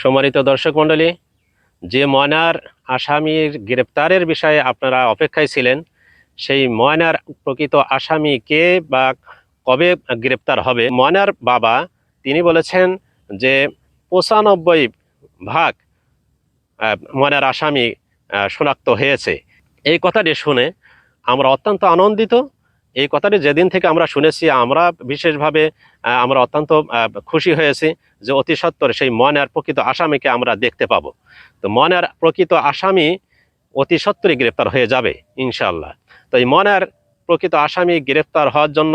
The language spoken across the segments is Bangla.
সম্মানিত দর্শক মণ্ডলী, যে ময়নার আসামির গ্রেপ্তারের বিষয়ে আপনারা অপেক্ষায় ছিলেন, সেই ময়নার প্রকৃত আসামি কে বা কবে গ্রেপ্তার হবে? ময়নার বাবা, তিনি বলেছেন যে পঁচানব্বই ভাগ ময়নার আসামি শনাক্ত হয়েছে। এই কথাটি শুনে আমরা অত্যন্ত আনন্দিত এই কথাটি যেদিন থেকে আমরা শুনেছি, আমরা বিশেষভাবে আমরা অত্যন্ত খুশি হয়েছি যে অতি সত্বর সেই ময়নার প্রকৃত আসামিকে আমরা দেখতে পাবো। তো ময়নার প্রকৃত আসামি অতি সত্বরই গ্রেপ্তার হয়ে যাবে ইনশাল্লাহ তো এই ময়নার প্রকৃত আসামি গ্রেপ্তার হওয়ার জন্য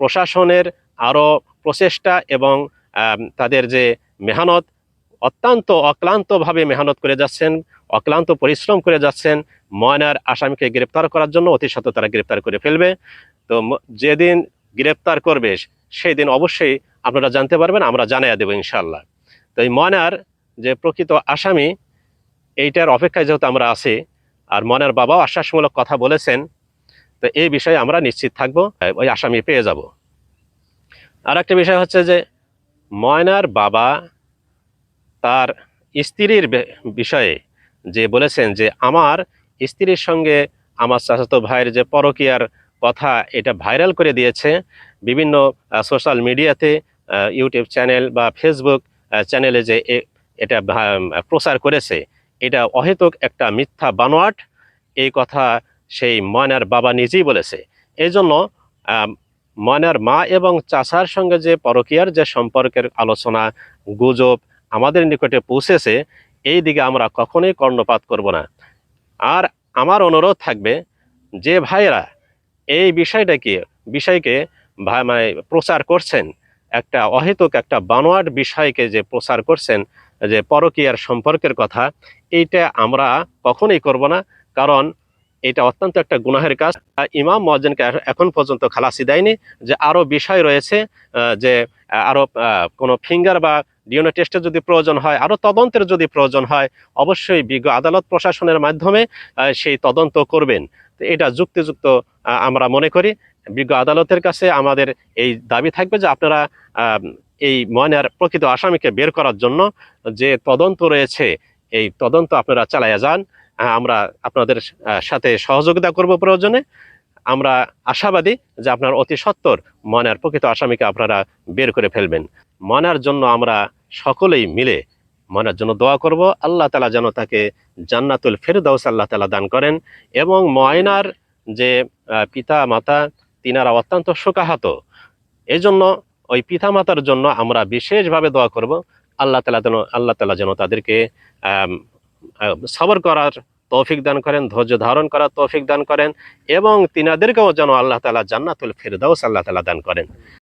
প্রশাসনের আরও প্রচেষ্টা এবং তাদের যে মেহনত, অত্যন্ত অক্লান্তভাবে মেহনত করে যাচ্ছেন, অক্লান্ত পরিশ্রম করে যাচ্ছেন ময়নার আসামিকে গ্রেপ্তার করার জন্য অতি সত্ত্বর তারা গ্রেপ্তার করে ফেলবে। তো যেদিন গ্রেপ্তার করবে সেই দিন অবশ্যই আপনারা জানতে পারবেন, আমরা জানাইয়া দেবো ইনশাল্লাহ তো এই ময়নার যে প্রকৃত আসামি, এইটার অপেক্ষায় যেহেতু আমরা আছি, আর ময়নার বাবাও আশ্বাসমূলক কথা বলেছেন, তো এই বিষয়ে আমরা নিশ্চিত থাকব ওই আসামি পেয়ে যাব। আর একটা বিষয় হচ্ছে যে, ময়নার বাবা তার স্ত্রীর বিষয়ে যে বলেছেন যে, আমার স্ত্রীর সঙ্গে আমার চাচাতো ভাইয়ের যে পরকীয়ার কথা এটা ভাইরাল করে দিয়েছে বিভিন্ন সোশ্যাল মিডিয়াতে ইউটিউব চ্যানেল বা ফেসবুক চ্যানেলে যে এটা প্রচার করেছে। এটা অহেতুক একটা মিথ্যা বানোয়াট। এই কথা সেই ময়নার বাবা নিজেই বলেছে। এই জন্য ময়নার মা এবং চাচার সঙ্গে যে পরকীয়ার যে সম্পর্কের আলোচনা, গুজব আমাদের নিকটে পৌঁছেছে, এই দিকে আমরা কখনোই কর্ণপাত করব না। আর আমার অনুরোধ থাকবে যে ভাইয়েরা এই বিষয়টাকে বিষয়কে মানে প্রচার করছেন? একটা অহেতুক একটা বানোয়াট বিষয়কে যে প্রচার করছেন, যে পরকীয়ার সম্পর্কের কথা, এইটা আমরা কখনোই করব না। কারণ এটা অত্যন্ত একটা গুনাহের কাজ। ইমাম মহাজনকে এখন পর্যন্ত খালাসি দেয়নি যে আরও বিষয় রয়েছে যে আরও কোনো ফিঙ্গার বা ডিএনএ টেস্টের যদি প্রয়োজন হয় আরও তদন্তের যদি প্রয়োজন হয়, অবশ্যই বিজ্ঞ আদালত প্রশাসনের মাধ্যমে সেই তদন্ত করবেন। এটা যুক্তিযুক্ত আমরা মনে করি। বিজ্ঞ আদালতের কাছে আমাদের এই দাবি থাকবে যে আপনারা এই ময়নার প্রকৃত আসামিকে বের করার জন্য যে তদন্ত রয়েছে, এই তদন্ত আপনারা চালাইয়া যান। আমরা আপনাদের সাথে সহযোগিতা করব প্রয়োজনে। আমরা আশাবাদী যে আপনার অতি সত্বর ময়নার প্রকৃত আসামিকে আপনারা বের করে ফেলবেন। ময়নার জন্য আমরা সকলেই মিলে ময়নার জন্য দোয়া করব। আল্লাহ তালা যেন তাকে জান্নাতুল ফেরদাউস আল্লাহ তালা দান করেন এবং ময়নার যে পিতা মাতা তিনারা অত্যন্ত শোকাহত। এই জন্য ওই পিতা মাতার জন্য আমরা বিশেষভাবে দোয়া করব। আল্লাহ তালা যেন, আল্লাহ তালা যেন তাদেরকে সবর করার তৌফিক দান করেন, ধৈর্য ধারণ করার তৌফিক দান করেন এবং তিনাদেরকেও যেন আল্লাহ তালা জান্নাতুল ফেরদাউস আল্লাহ তালা দান করেন।